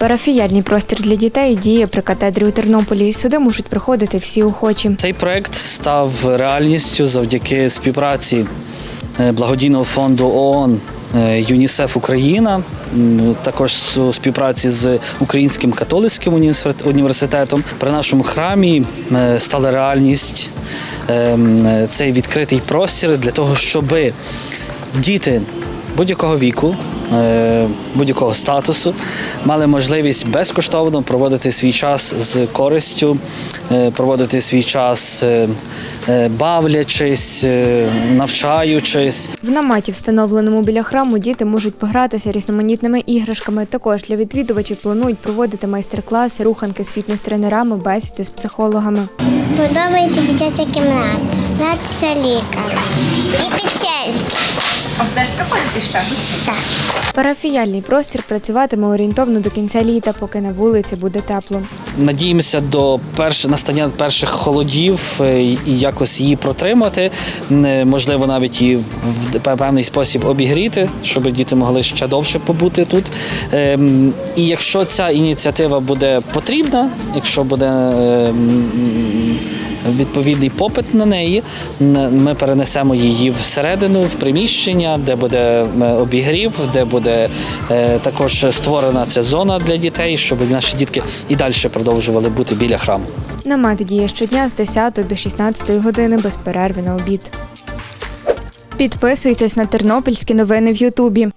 Парафіяльний простір для дітей діє при катедрі у Тернополі. Сюди можуть приходити всі охочі. Цей проект став реальністю завдяки співпраці е, благодійного фонду ООН е, ЮНІСЕФ Україна, також у співпраці з Українським католицьким університет- університетом. При нашому храмі е, стала реальність цей відкритий простір для того, щоб діти будь-якого віку, будь-якого статусу мали можливість безкоштовно проводити свій час з користю, е, проводити свій час е, е, бавлячись, е, навчаючись. В наметі, встановленому біля храму, діти можуть погратися різноманітними іграшками. Також для відвідувачів планують проводити майстер-класи, руханки з фітнес-тренерами, бесіди з психологами. Подобається дитяча кімната. Гратися лікар. І печельки. Парафіяльний простір працюватиме орієнтовно до кінця літа, поки на вулиці буде тепло. Надіємося до перш... настання перших холодів е, і якось її протримати. Е, Можливо, навіть і в певний спосіб обігріти, щоб діти могли ще довше побути тут. Ем, І якщо ця ініціатива буде потрібна, якщо буде ем, відповідний попит на неї, ми перенесемо її всередину, в приміщення, де буде е, обігрів, де буде е, також створена ця зона для дітей, щоб наші дітки і далі продовжували бути біля храму. Намет діє щодня з 10 до 16 години без перерви на обід. Підписуйтесь на тернопільські новини в Ютубі.